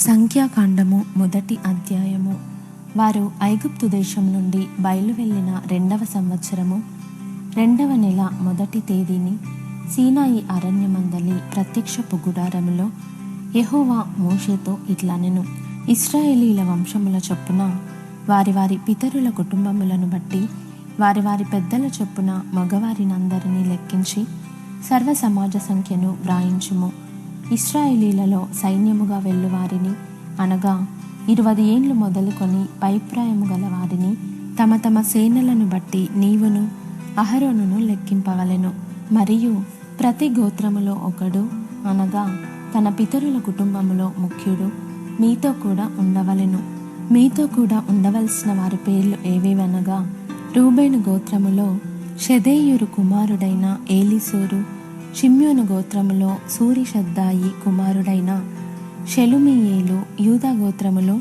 సంఖ్యాకాండము మొదటి అధ్యాయము. వారు ఐగుప్తు దేశం నుండి బయలువెళ్ళిన రెండవ సంవత్సరము రెండవ నెల మొదటి తేదీని సీనాయి అరణ్యమందలి ప్రత్యక్షపు గుడారములో యహోవా మోషేతో ఇట్లనెను ఇస్రాయేలీల వంశముల చొప్పున వారి వారి పితరుల కుటుంబములను బట్టి వారి వారి పెద్దల చొప్పున మగవారినందరినీ లెక్కించి సర్వ సమాజ సంఖ్యను వ్రాయించుము. ఇస్రాయేలీలలో సైన్యముగా వెళ్ళువారిని. అనగా ఇరవై ఏండ్లు మొదలుకొని పైప్రాయము గల వారిని తమ తమ సేనలను బట్టి నీవును అహరోనును లెక్కింపవలెను. మరియు ప్రతి గోత్రములో ఒకడు అనగా తన పితరుల కుటుంబములో ముఖ్యుడు మీతో కూడా ఉండవలెను. మీతో కూడా ఉండవలసిన వారి పేర్లు ఏవేవనగా రూబేను గోత్రములో షెదేయూరు కుమారుడైన ఏలిసూరు షిమ్యోను గోత్రములో సూరిషద్దాయి కుమారుడైన షెలుమియేలు యూదా గోత్రములో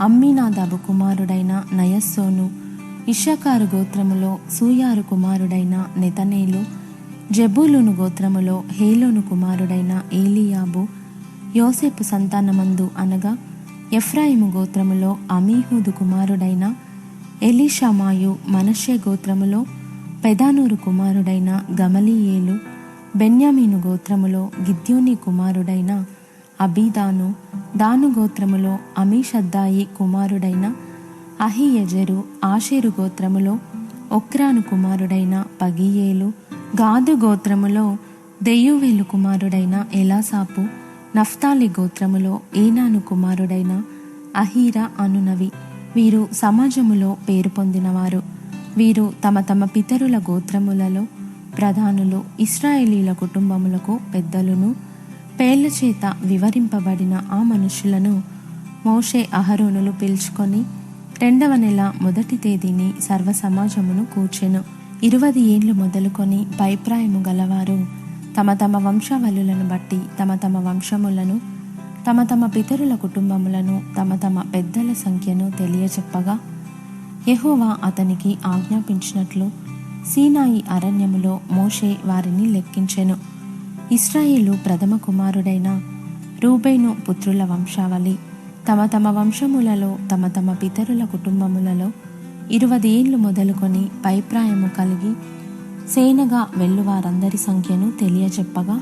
అమ్మినాదాబు కుమారుడైన నయస్సోను ఇషకారు గోత్రములో సూయారు కుమారుడైన నెతనేలు జబూలును గోత్రములో హేలోను కుమారుడైన ఏలియాబు యోసేపు సంతానమందు అనగా ఎఫ్రాయిము గోత్రములో అమీహూదు కుమారుడైన ఎలీషమాయు మనషే గోత్రములో పెదానూరు కుమారుడైన గమలియేలు బెన్యామీను గోత్రములో గిద్యోని కుమారుడైన అబీదాను దాను గోత్రములో అమీషద్దాయి కుమారుడైన అహియజరు ఆషేరు గోత్రములో ఒక్రాను కుమారుడైన పగియేలు గాదు గోత్రములో దెయ్యువేలు కుమారుడైన ఎలాసాపు నఫ్తాలి గోత్రములో ఏనాను కుమారుడైన అహీరా అనునవి. వీరు సమాజములో పేరు పొందినవారు. వీరు తమ తమ పితరుల గోత్రములలో ప్రధానులు ఇస్రాయేలీల కుటుంబములకు పెద్దలను పేర్ల చేత వివరింపబడిన ఆ మనుషులను మోషే అహరోనులు పిలుచుకొని రెండవ నెల మొదటి తేదీని సర్వ సమాజమును కూర్చెను. ఇరవై ఏండ్లు మొదలుకొని పైప్రాయము గలవారు తమ తమ వంశవలులను బట్టి తమ తమ వంశములను తమ తమ పితరుల కుటుంబములను తమ తమ పెద్దల సంఖ్యను తెలియచెప్పగా యహోవా అతనికి ఆజ్ఞాపించినట్లు సీనాయి అరణ్యములో మోషే వారిని లెక్కించెను. ఇస్రాయేలు ప్రథమ కుమారుడైన రూబేను పుత్రుల వంశావళి. తమ తమ వంశములలో తమ తమ పితరుల కుటుంబములలో ఇరవై ఏండ్లు మొదలుకొని పైప్రాయము కలిగి సేనగా వెళ్ళువారందరి సంఖ్యను తెలియచెప్పగా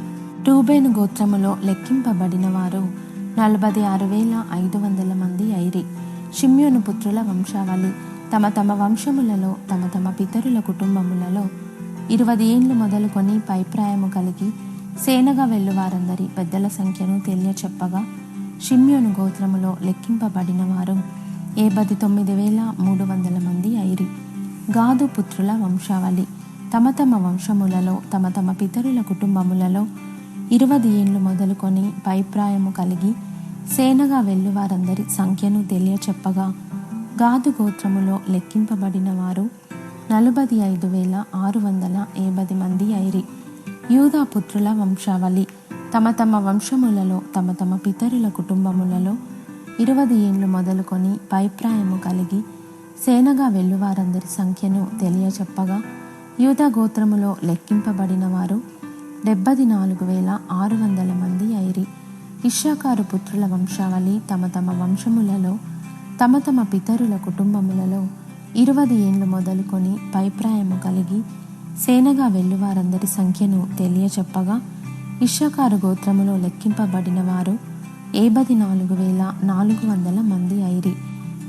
రూబేను గోత్రములో లెక్కింపబడిన వారు నలభై ఆరు వేల ఐదు వందల మంది ఐరి. షిమ్యోను పుత్రుల వంశావళి. తమ తమ వంశములలో తమ తమ పితరుల కుటుంబములలో ఇరవై ఏండ్లు మొదలుకొని పైప్రాయము కలిగి సేనగా వెళ్ళువారందరి పెద్దల సంఖ్యను తెలియచెప్పగా షిమ్యోను గోత్రములో లెక్కింపబడిన వారు ఏబది తొమ్మిది వేల మూడు వందల మంది ఐరి. గాదు పుత్రుల వంశావళి. తమ తమ వంశములలో తమ తమ పితరుల కుటుంబములలో ఇరవై ఏండ్లు మొదలుకొని పైప్రాయము కలిగి సేనగా వెళ్ళువారందరి సంఖ్యను తెలియచెప్పగా గాదు గోత్రములో లెక్కింపబడిన వారు నలభై ఐదు వేల ఆరు వందల ఏబది మంది ఐరి. యూదా పుత్రుల వంశావళి. తమ తమ వంశములలో తమ తమ పితరుల కుటుంబములలో ఇరవై ఏండ్లు మొదలుకొని పైప్రాయము కలిగి సేనగా వెళ్ళువారందరి సంఖ్యను తెలియచెప్పగా యూదా గోత్రములో లెక్కింపబడిన వారు డెబ్బది నాలుగు వేల ఆరు వందల మంది ఐరి. ఇషాకారు పుత్రుల వంశావళి తమ తమ వంశములలో తమ తమ పితరుల కుటుంబములలో ఇరవై ఏండ్లు మొదలుకొని పైప్రాయము కలిగి సేనగా వెళ్ళువారందరి సంఖ్యను తెలియచెప్పగా ఇషాకారు గోత్రములో లెక్కింపబడిన వారు ఏబది నాలుగు వేల నాలుగు వందల మంది ఐరి.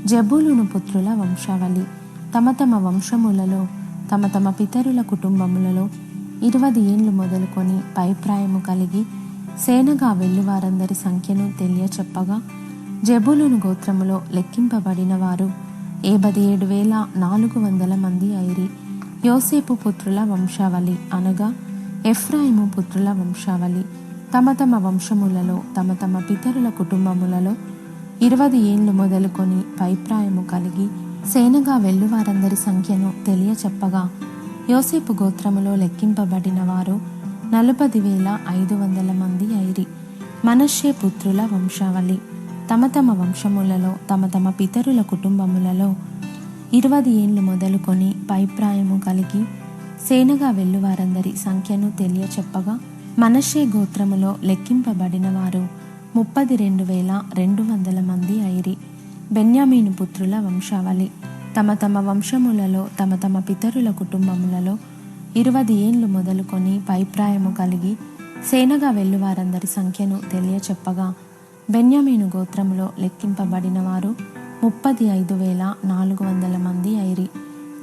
జబూలును పుత్రుల వంశావళి. తమ తమ వంశములలో తమ తమ పితరుల కుటుంబములలో ఇరవై ఏండ్లు మొదలుకొని పైప్రాయము కలిగి సేనగా వెళ్ళువారందరి సంఖ్యను తెలియచెప్పగా జబులును గోత్రములో లెక్కింపబడిన వారు ఏబది ఏడు వేల నాలుగు వందల మంది ఐరి. యోసేపు పుత్రుల వంశావళి అనగా ఎఫ్రాయిము పుత్రుల వంశావళి. తమ తమ వంశములలో తమ తమ పితరుల కుటుంబములలో ఇరవై ఏండ్లు మొదలుకొని పైప్రాయము కలిగి సేనగా వెళ్ళువారందరి సంఖ్యను తెలియచెప్పగా యోసేపు గోత్రములో లెక్కింపబడిన వారు నలభై వేల ఐదు వందల మంది ఐరి. మనషే పుత్రుల వంశావళి. తమ తమ వంశములలో తమ తమ పితరుల కుటుంబములలో ఇరవై ఏండ్లు మొదలుకొని పైప్రాయము కలిగి సేనగా వెళ్ళువారందరి సంఖ్యను తెలియచెప్పగా మనషే గోత్రములో లెక్కింపబడిన వారు ముప్పది రెండు వేల రెండు వందల మంది ఐరి బెన్యామీను పుత్రుల వంశావళి. తమ తమ వంశములలో తమ తమ పితరుల కుటుంబములలో ఇరవై ఏండ్లు మొదలుకొని పైప్రాయము కలిగి సేనగా వెళ్ళువారందరి సంఖ్యను తెలియచెప్పగా బెన్యామీను గోత్రములో లెక్కింపబడిన వారు ముప్పది ఐదు వేల నాలుగు వందల మంది ఐరి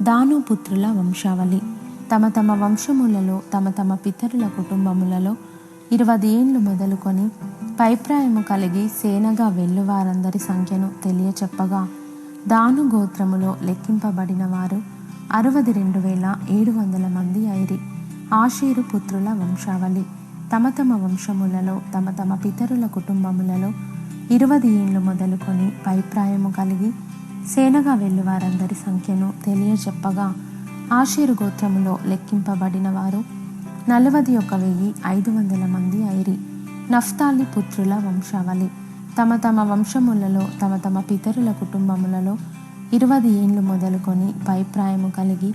దాను పుత్రుల వంశావళి. తమ తమ వంశములలో తమ తమ పితరుల కుటుంబములలో ఇరవై ఏండ్లు మొదలుకొని పైప్రాయము కలిగి సేనగా వెళ్ళువారందరి సంఖ్యను తెలియచెప్పగా దాను గోత్రములో లెక్కింపబడిన వారు అరవది రెండు వేల ఏడు వందల మంది ఐరి ఆషీరు పుత్రుల వంశావళి. తమ తమ వంశములలో తమ తమ పితరుల కుటుంబములలో ఇరవది ఏండ్లు మొదలుకొని పైప్రాయము కలిగి సేనగా వెళ్ళువారందరి సంఖ్యను తెలియచెప్పగా ఆషేరు గోత్రములో లెక్కింపబడిన వారు నలవది ఒక వెయ్యి ఐదు వందల మంది ఐరి నఫ్తాలి పుత్రుల వంశావళి. తమ తమ వంశములలో తమ తమ పితరుల కుటుంబములలో ఇరవది ఏండ్లు మొదలుకొని పైప్రాయము కలిగి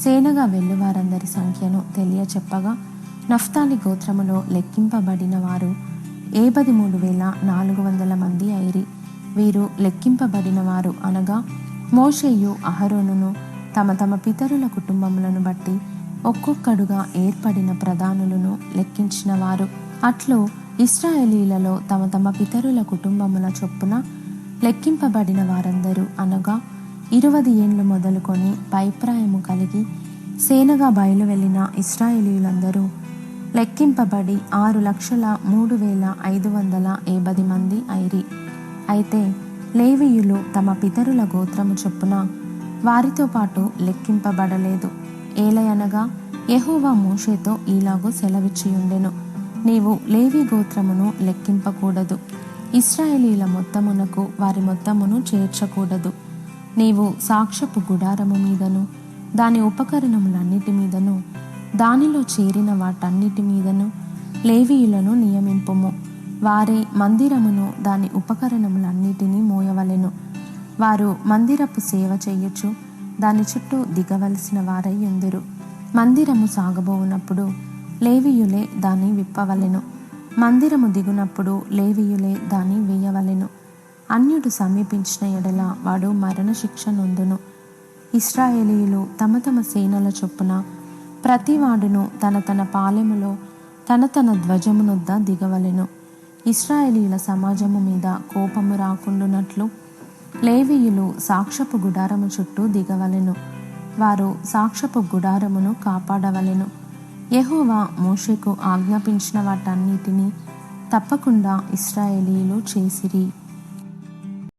సేనగా వెళ్ళువారందరి సంఖ్యను తెలియచెప్పగా నఫ్తాలి గోత్రములో లెక్కింపబడిన వారు ఏబది మూడు వేల నాలుగు వందల మంది ఐరి. వీరు లెక్కింపబడిన వారు అనగా మోషేయు అహరోనును తమ తమ పితరుల కుటుంబములను బట్టి ఒక్కొక్కడుగా ఏర్పడిన ప్రధానులను లెక్కించిన వారు అట్లు ఇస్రాయేలీలలో తమ తమ పితరుల కుటుంబముల చొప్పున లెక్కింపబడిన వారందరూ అనగా ఇరవై ఏండ్లు మొదలుకొని పైప్రాయము కలిగి సేనగా బయలు వెళ్ళిన ఇస్రాయేలీలందరూ లెక్కింపబడి ఆరు లక్షల మూడు వేల ఐదు వందల ఏబది మంది ఐరి. అయితే లేవీయులు తమ పితరుల గోత్రము చొప్పున వారితో పాటు లెక్కింపబడలేదు. ఏలయనగా యెహోవా మోషేతో ఈలాగూ సెలవిచ్చియుండెను. నీవు లేవి గోత్రమును లెక్కింపకూడదు. ఇస్రాయేలీల మొత్తమునకు వారి మొత్తమును చేర్చకూడదు. నీవు సాక్షపు గుడారము మీదను దాని ఉపకరణములన్నిటి మీదను దానిలో చేరిన వాటన్నిటి మీదను లేవీయులను నియమింపుము. వారే మందిరమును దాని ఉపకరణములన్నిటినీ మోయవలెను. వారు మందిరపు సేవ చేయొచ్చు దాని చుట్టూ దిగవలసిన వారై ఎందురు? మందిరము సాగబోవునప్పుడు లేవియులే దాన్ని విప్పవలెను. మందిరము దిగునప్పుడు లేవియులే దాన్ని వేయవలెను. అన్యుడు సమీపించిన ఎడల వాడు మరణశిక్ష నొందును. ఇస్రాయేలీయులు తమ తమ సేనల చొప్పున ప్రతివాడును తన తన పాలెములో తన తన ధ్వజమునొద్ద దిగవలెను. ఇస్రాయేలీల సమాజము మీద కోపము రాకుండునట్లు లేవీయులు సాక్షపు గుడారము చుట్టూ దిగవలెను. వారు సాక్షపు గుడారమును కాపాడవలెను. యహోవా మోషకు ఆజ్ఞాపించిన వాటన్నిటినీ తప్పకుండా ఇస్రాయేలీలు చేసిరి.